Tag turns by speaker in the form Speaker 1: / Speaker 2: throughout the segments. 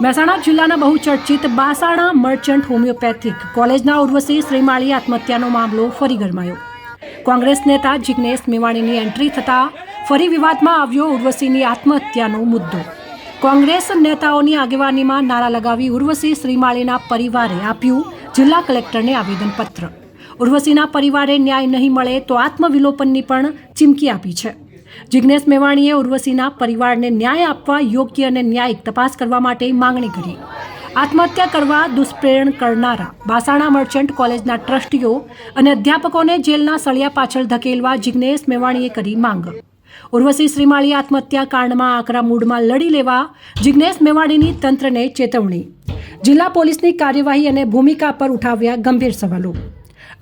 Speaker 1: મહેસાણા જિલ્લાના બહુચર્ચિત બાસાણા merchant homeopathic કોલેજના ઉર્વશી શ્રીમાળી આત્મહત્યાનો મામલો ફરી ગરમાયો. કોંગ્રેસ નેતા જિગ્નેશ મેવાણીની એન્ટ્રી થતાં ફરી વિવાદમાં આવ્યો ઉર્વશીની આત્મહત્યાનો મુદ્દો. કોંગ્રેસ નેતાઓની આગેવાનીમાં નારા લગાવી ઉર્વશી શ્રીમાળીના પરિવારે આપ્યું જિલ્લા કલેક્ટરને આવેદનપત્ર. ઉર્વશીના પરિવારે ન્યાય નહીં મળે તો આત્મવિલોપનની પણ ચીમકી આપી છે. જિગ્નેશ મેવાણીએ ઉર્વશીના પરિવારને ન્યાય આપવા યોગ્ય અને ન્યાયિક તપાસ કરવા માટે માંગણી કરી. આત્મહત્યા કરવા દુષ્પ્રેરણ કરનારા બાસાણા મર્ચન્ટ કોલેજના ટ્રસ્ટીઓ અને અધ્યાપકોને જેલના સળિયા પાછળ ધકેલવા જિગ્નેશ મેવાણીએ કરી માંગ. ઉર્વશી શ્રીમાળી આત્મહત્યા કાંડમાં આકરા મૂડમાં લડી લેવા જિગ્નેશ મેવાણીની તંત્રને ચેતવણી. જિલ્લા પોલીસની કાર્યવાહી અને ભૂમિકા પર ઉઠાવ્યા ગંભીર સવાલો.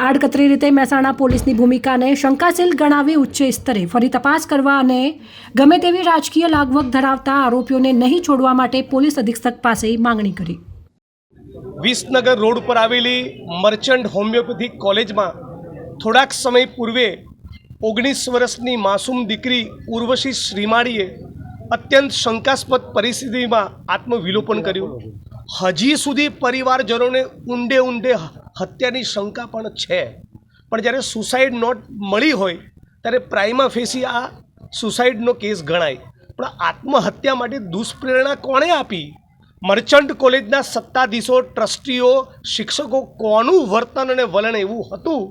Speaker 1: આડકતરી રીતે મહેસાણા પોલીસની ભૂમિકાને શંકાશીલ ગણાવી ઉચ્ચ સ્તરે ફરી તપાસ કરવા અને ગમે તેવી રાજકીય લાગવગ ધરાવતા આરોપીઓને નહીં છોડવા માટે પોલીસ અધિક્ષક પાસે માંગણી કરી.
Speaker 2: વિસનગર રોડ પર આવેલી મર્ચન્ટ હોમિયોપેથિક કોલેજમાં થોડાક સમય પૂર્વે ઓગણીસ વર્ષની માસૂમ દીકરી ઉર્વશી શ્રીમાળીએ અત્યંત શંકાસ્પદ પરિસ્થિતિમાં આત્મવિલોપન કર્યું. હજી સુધી પરિવારજનોને ઊંડે ઊંડે હત્યાની શંકા પણ છે. પણ જ્યારે સુસાઇડ નોટ મળી હોય, ત્યારે પ્રાઇમા ફેસી આ સુસાઇડનો કેસ ગણાય. પણ આત્મહત્યા માટે દુષ્પ્રેરણા કોણે આપી? મર્ચન્ટ કોલેજના સત્તાધીશો, ટ્રસ્ટીઓ, શિક્ષકો કોનું વર્તન અને વલણ એવું હતું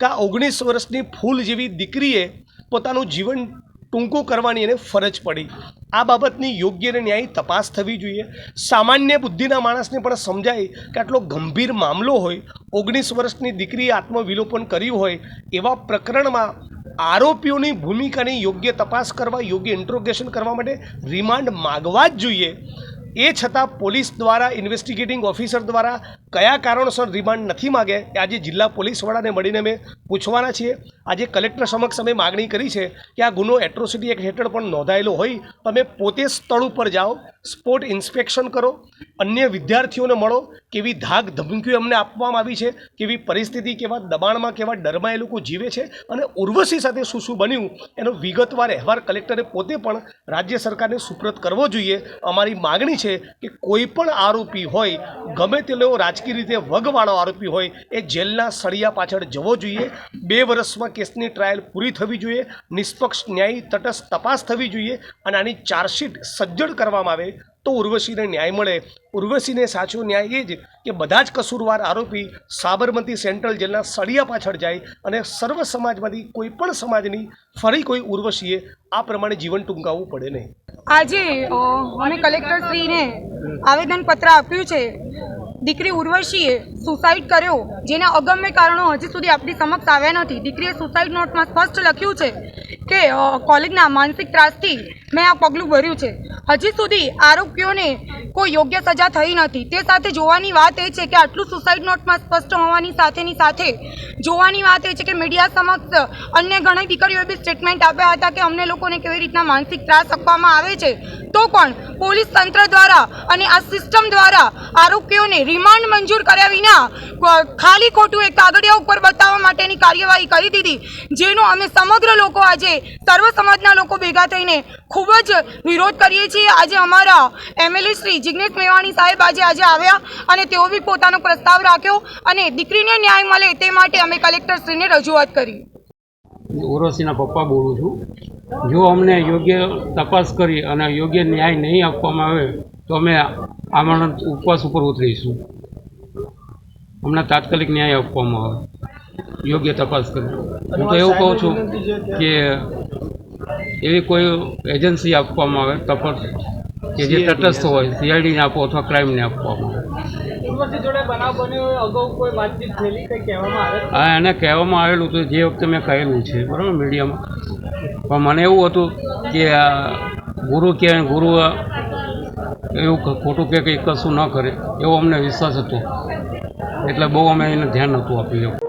Speaker 2: કે આ ઓગણીસ વર્ષની ફૂલ જેવી દીકરીએ પોતાનું જીવન ટૂંકું કરવાની એને ફરજ પડી? આ બાબતની યોગ્ય અને ન્યાયી તપાસ થવી જોઈએ. સામાન્ય બુદ્ધિના માણસને પણ સમજાય કે આટલો ગંભીર મામલો હોય, ઓગણીસ વર્ષની દીકરીએ આત્મવિલોપન કર્યું હોય, એવા પ્રકરણમાં આરોપીઓની ભૂમિકાની યોગ્ય તપાસ કરવા, યોગ્ય ઇન્ટ્રોગેશન કરવા માટે રિમાન્ડ માગવા જ જોઈએ. એ છતાં પોલીસ દ્વારા ઇન્વેસ્ટિગેટિંગ ઓફિસર દ્વારા કયા કારણોસર રિમાન્ડ નથી માગે એ આજે જિલ્લા પોલીસ વડાને મળીને અમે પૂછવાના છીએ. આજે કલેક્ટર સમક્ષ અમે માગણી કરી છે કે આ ગુનો એટ્રોસિટી એક્ટ હેઠળ પણ નોંધાયેલો હોય. તમે પોતે સ્થળ ઉપર જાઓ, સ્પોટ ઇન્સ્પેક્શન કરો, અન્ય વિદ્યાર્થીઓને મળો, કેવી ધાક ધમકીઓ અમને આપવામાં આવી છે, કેવી પરિસ્થિતિ, કેવા દબાણમાં, કેવા ડરમાં એ લોકો જીવે છે અને ઉર્વશી સાથે શું શું બન્યું એનો વિગતવાર અહેવાલ કલેક્ટરે પોતે પણ રાજ્ય સરકારને સુપ્રત કરવો જોઈએ. અમારી માગણી છે કે કોઈ પણ આરોપી હોય, ગમે તેલો રાજકીય રીતે વગવાળો આરોપી હોય એ જેલના સળિયા પાછળ જવો જોઈએ. બે વર્ષમાં કેસની ટ્રાયલ પૂરી થવી જોઈએ, નિષ્પક્ષ ન્યાય તટસ્થ તપાસ થવી જોઈએ અને આની ચાર્જશીટ સજ્જડ કરવામાં આવે તો ઉર્વશીને ન્યાય મળે. ઉર્વશીને સાચો ન્યાય એ જ કે બધા જ કસૂરવાર આરોપી સાબરમતી સેન્ટ્રલ જેલના સળિયા પાછળ જાય અને સર્વ સમાજમાંથી કોઈ પણ સમાજની ફરી કોઈ ઉર્વશીએ આ પ્રમાણે જીવન ટૂંકાવવું પડે નહીં.
Speaker 3: આજે અમે કલેક્ટરશ્રીને આવેદનપત્ર આપ્યું છે દીકરી ઉર્વશીએ સુસાઇડ કર્યો, જેના અગમ્ય કારણો હજી સુધી આપણી સમક્ષ આવ્યા નથી. દીકરીએ સુસાઇડ નોટમાં સ્પષ્ટ લખ્યું છે કે કોલેજના માનસિક ત્રાસથી મેં આ પગલું ભર્યું છે. હજી સુધી આરોપીઓને કોઈ યોગ્ય સજા થઈ નથી. તે સાથે જોવાની વાત એ છે કે આટલું સુસાઇડ નોટમાં સ્પષ્ટ હોવાની સાથેની સાથે જોવાની વાત એ છે કે મીડિયા સમક્ષ અન્ય ઘણી દીકરીઓએ બી સ્ટેટમેન્ટ આપ્યા હતા કે અમને લોકોને કેવી રીતના માનસિક ત્રાસ આપવામાં આવે છે. તો પણ પોલીસ તંત્ર દ્વારા અને આ સિસ્ટમ દ્વારા આરોપીઓને રિમાન્ડ મંજૂર કર્યા વિના ખાલી ખોટું એક કાગળિયા ઉપર બતાવવા માટેની કાર્યવાહી કરી દીધી, જેનો અમે સમગ્ર લોકો આજે સર્વ સમાજના લોકો ભેગા થઈને ખૂબ જ વિરોધ કરીએ છીએ. આજે અમારા એમએલએ શ્રી જિગ્નેશ મેવાણી સાહેબ આજે આજે આવ્યા અને તેઓ બી પોતાનો પ્રસ્તાવ રાખ્યો અને દીકરીને ન્યાય મળે તે માટે અમે કલેક્ટરશ્રીને રજૂઆત કરી.
Speaker 4: ઉર્વશીના પપ્પા બોલું છું. જો અમને યોગ્ય તપાસ કરી અને યોગ્ય ન્યાય નહીં આપવામાં આવે તો અમે આમરણ ઉપવાસ ઉપર ઉતરીશું. અમને તાત્કાલિક ન્યાય આપવામાં આવે. યોગ્ય તપાસ કરી. હું તો એવું કહું છું કે એવી કોઈ એજન્સી આપવામાં આવે તપાસ કે જે તટસ્થ હોય સીઆઈડીને આપો અથવા ક્રાઇમને આપવામાં આવે. હા એને કહેવામાં આવેલું હતું જે વખતે મેં કહેલું છે બરાબર મીડિયામાં. પણ મને એવું હતું કે આ ગુરુ કે ગુરુ એવું ખોટું કે કંઈ કશું ન કરે એવો અમને વિશ્વાસ હતો. એટલે બહુ અમે એને ધ્યાન નહોતું આપ્યું એવું